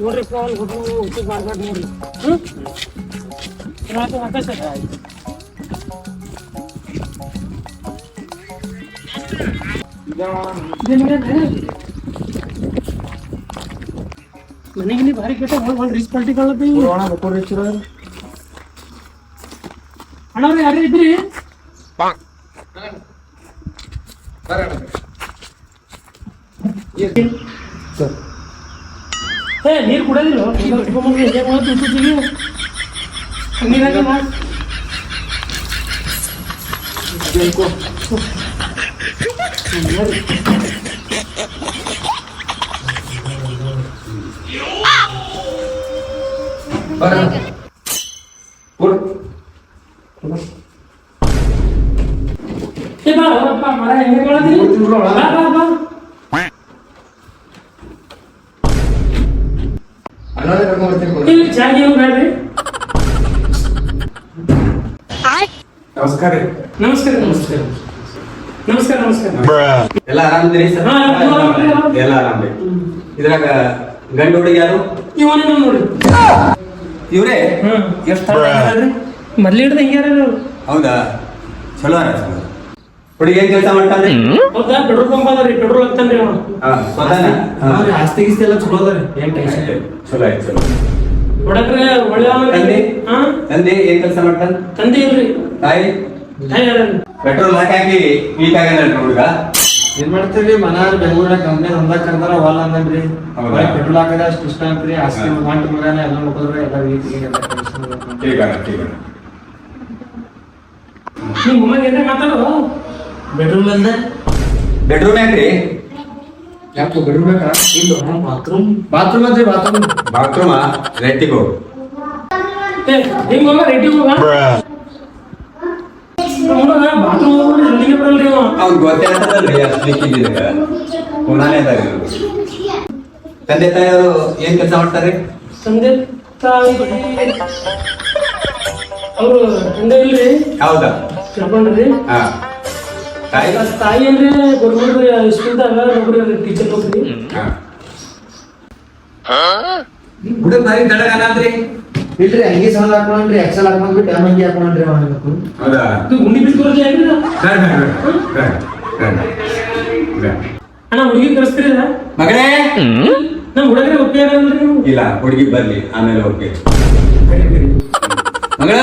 ನೋಡ್ರಿ ಫೋನ್ ಹುಡುಗ ಹುಟ್ಟಿದ್ ಮಾಡ್ಬೇಡಿ ನೋಡ್ರಿ ಹ್ಞೂ ರಾತ್ರಿ ಆಕಾಶ ಮನೆಗೆ ಭಾರಿ ಕೆಟ್ಟ ಒಂದು ರೀಚ್ ಪಾರ್ಟಿ ಕಾಣತ್ತೆ ಅಣ್ಣ ಯಾರು ಇದ್ರಿ ಏ ನೀರು ಕುಡಿಯೋದಿಲ್ಲ ಹೇಗೆ ಮಾಡ್ತೀವಿ ನೀರಾಗ ಮಾಡಿ ಏ ಬಾ ಬಾ ಮರ ಹೆಂಗೆ ಮಾಡೋದಿಲ್ಲ ಬಾ ಬಾ ಬಾ ಇಲ್ಲಿ ಚಾಗಿ ಏನು ಬೇಡ್ರಿ ನಮಸ್ಕಾರ ರೀ. ನಮಸ್ಕಾರ ನಮಸ್ಕಾರ. ನಮಸ್ಕಾರ ನಮಸ್ಕಾರ. ಎಲ್ಲ ಆರಾಮದಿರಿ ಸರ್? ಹಾ, ಆರಾಮ್. ಎಲ್ಲ ಆರಾಮ್ರಿ ಇದ್ರಾಗ ಗಂಡು ಹುಡುಗ ಯಾರು? ಇವನೇ ನೋಡಿ. ಇವ್ರೇ? ಹ್ಮ್. ಎಷ್ಟು ಹೇಳ್ರಿ? ಮೊದ್ಲು ಹಿಡ್ದು ಹಿಂಗ್ಯಾರ ಹೌದಾ? ಚಲೋ ಅರ ಚಲೋ ಹುಡುಗಿ ಏನ್ ಕೆಲಸ ಮಾಡ್ತಾನೆ? ಪೆಟ್ರೋಲ್ ಪಂಪ್ ಅದ ರೀ ಪೆಟ್ರೋಲ್ ಹಾಕ್ತಾನ್ರಿ ಅವನು. ಆಸ್ತಿ ಗಿಸ್ತಿ ಎಲ್ಲ ಚಲೋ ಅದ ಏನ್ ಟೆನ್ಷನ್ ಚಲೋ ಆಯ್ತು ಚಲೋ ಹೊಡಕ್ರೆ ಒಳ್ಳೆ ಏನ್ ಕೆಲಸ ಮಾಡ್ತಾನೆ? ತಂದೆ ಇಲ್ರಿ. ತಾಯಿ? ಪೆಟ್ರೋಲ್ ಹಾಕಿ ವೀಕ್ ಆಗ್ಯಾನ ಹುಡುಗ? ಏನ್ ಮಾಡ್ತೀರಿ? ಮನಾರ್ ಬೆಂಗಳೂರಿನ ಕಂಪ್ನಿ ದಂದಾಗ ಕರ್ದಾರ ಅಂದ್ರಿ. ಪೆಟ್ರೋಲ್ ಹಾಕದ ಅಷ್ಟು ಇಷ್ಟ ಅಂತ್ರಿ ಆಸ್ತಿ ಮಾಡ್ ಮಗನ ಎಲ್ಲ ನೋಡಿದ್ರೆ ಎಲ್ಲ ವೀಕ್ ನಿಮ್ಮ ಮಗ ಏನ್ರಿ ಮಾತಾಡೋ ಬೆಡ್ರೂಮ್ ಅಂದ ಬೆಡ್ರೂಮ್ ಯಾಕ್ರಿ? ಯಾಕೆ ಬೆಡ್ರೂಮ್ ಬೇಕಾ ಇಲ್ಲ ಬಾತ್ರೂಮ್ ಬಾತ್ರೂಮ್ ಅಂದ್ರೆ ಬಾತ್ರೂಮ್ ಬಾತ್ರೂಮ್ ರೆಟ್ಟಿಗೋ ಹಿಂಗ್ ಹೋಗ ರೆಡ್ಡಿ ಹೋಗ ಅದಾರಿ ಇವ್ರು. ತಂದೆ ತಾಯಿಯವರು ಏನ್ ಕೆಲಸ ಮಾಡ್ತಾರೆ? ತಂದೆ ತಾಯಿ ಅವರು ತಂದೆ ಇಲ್ರಿ? ಹೌದಾ? ತಿಳ್ಕೊಂಡ್ರಿ ಹಾ. ತಾಯಿ? ತಾಯಿ ಅಂದ್ರೆ ಗೌರ್ಮೆಂಟ್ ಸ್ಕೂಲ್ದಾಗ ನೌಕರಿ ಟೀಚರ್ ನೌಕರಿ ಹಾ. ಹುಡುಗ ಬಾರಿ ತಡಗನಾದ್ರಿ ಇಲ್ರಿ ಅಂಗಿ ಸಣ್ಣ ಹಾಕೊಂಡ್ರಿ ಎಕ್ಸೆಲ್ ಹಾಕೊಂಡ್ರಿ ಅಂಗಿ ಹಾಕೊಂಡ್ರಿ ಮಾಡ್ಬೇಕು ಹೌದಾ? ಇದು ಗುಂಡಿ. ಅಣ್ಣ ಹುಡುಗಿ ಕಳಿಸ್ತೀರಿ ಮಗಳೇ ನಮ್ ಹುಡುಗರಿಗೆ ಒಪ್ಪಿಯಾರ ನೀವು. ಇಲ್ಲ ಹುಡುಗಿ ಬರ್ಲಿ ಆಮೇಲೆ ಓಕೆ ಮಗಳ?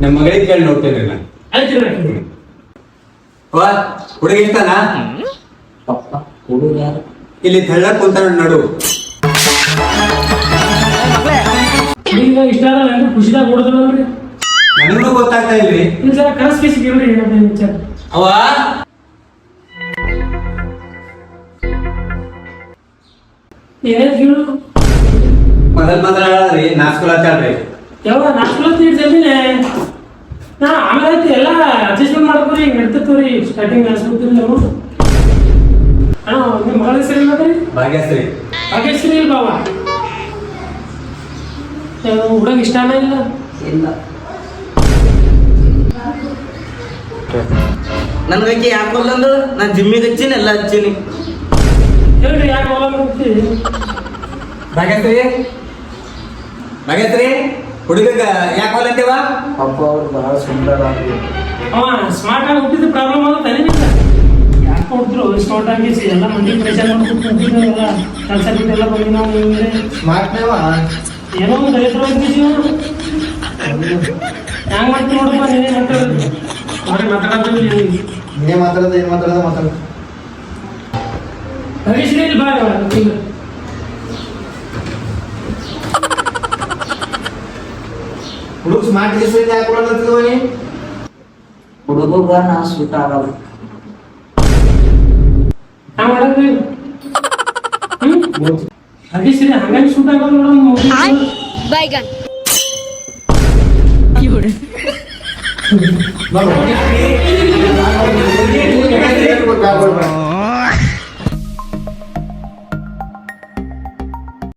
ನಮ್ಮ ಮಗಳಿಗೆ ಕೇಳಿ ನೋಡ್ತೇನೆ ಹುಡುಗ ಹುಡುಗಿ ಇರ್ತಾನ ಹುಡುಗ ಇಲ್ಲಿ ತಳ್ಳ ಕುಂತಾನ ನಡು. ಹುಡುಗಿಗ ಇಷ್ಟ ಖುಷಿದಾಗ ಹೊಡೆದ್ರಲ್ರಿ ನನಗೂ ಗೊತ್ತಾಗ್ತಾ ಇಲ್ರಿ. ಇಲ್ಲ ಸರ್ ಕನಸ್ ಕೇಸಿ ವಿಚಾರ. ಅವ ಏನೇನು ಕೇಳು ಮೊದಲ್ ಮೊದಲ ಹೇಳದ್ರಿ ನಾಸ್ಕೊಳತ್ತಾಳ್ರಿ ಯಾವ ನಾ ಆಮೇಲೆ ಎಲ್ಲ ಅಡ್ಜಸ್ಟ್ಮೆಂಟ್ ಮಾಡ್ಕೊರಿ ಹಿಂಗೆ ಇರ್ತಿತ್ತು ಸ್ಟಾರ್ಟಿಂಗ್ ನಾವು. ಅಣ್ಣ ನಿಮ್ಮ ಮಗಳ ಹೆಸರು ಏನದ್ರಿ ಭಾಗ್ಯಶ್ರೀ. ಭಾಗ್ಯಶ್ರೀ ಇಲ್ಲ ಬಾವ ಹುಡುಗ ಇಷ್ಟನೇ ಇಲ್ಲ? ಇಲ್ಲ. ನನ್ಗಕ್ಕೆ ಯಾಕೆ ಅಂದ್ರು ನಾನು ಜಿಮ್ಮಿಗೆ ಹಚ್ಚೀನಿ ಎಲ್ಲ ಹಚ್ಚೀನಿ. ಹೇಳ್ರಿ ಯಾಕೆ ಹೊಲ ಬಾಗೈತ್ರಿ ಭಾಗ್ಯಶ್ರೀ ಭಾಗ್ಯಶ್ರೀ ಹುಡುಗ ಯಾಕೆ ಹೊಲಂತೇವ ಅಪ್ಪ ಅವ್ರು ಬಹಳ ಸುಂದರ ಅವ ಸ್ಮಾರ್ಟ್ ಆಗಿ ಹುಟ್ಟಿದ ಪ್ರಾಬ್ಲಮ್ ಅದ ತಲೆ ಯಾಕೆ ಕೊಡ್ತಿರು ಸ್ಮಾರ್ಟ್ ಆಗಿ ಎಲ್ಲ ಮಂದಿ ಪ್ರೆಷರ್ ಮಾಡ್ಕೊಂಡು ಎಲ್ಲ ಕೆಲಸ ಬಿಟ್ಟೆಲ್ಲ ಬಂದು ನಾವು ಹಿಂಗೆ ಸ್ಮಾರ್ಟ್ನೇವ ಏನೋ ಒಂದು ಹ್ಯಾಂಗ ಮಾಡ್ತೀವಿ ನೋಡಪ್ಪ ನೀನೇ ಮಾತಾಡೋದು. ಅವ್ರಿಗೆ ಮಾತಾಡೋದು ನೀನೇ ಮಾತಾಡೋದು ಏನ್ ಮಾತಾಡೋದು ಮಾತಾಡೋದು ಹರೀಶ್ರೀ ಇಲ್ಲಿ ಬಾ ಈಗ. ಹುಡುಗ ಸ್ಮಾರ್ಟ್ ಗಿಸ್ ಯಾಕೆ ಕೊಡೋದು ಹುಡುಗ ನಾ ಸೂಟ್ ಆಗಲ್ಲ ಹ್ಯಾಂಗ ಮಾಡಕ್ರಿ ಹ್ಮ್ ಹಾಗೆ ಸರಿ ಹಂಗಾಗಿ ಶೂಟ್ ಆಗೋದು ನೋಡೋಣ Baigan. Нормально.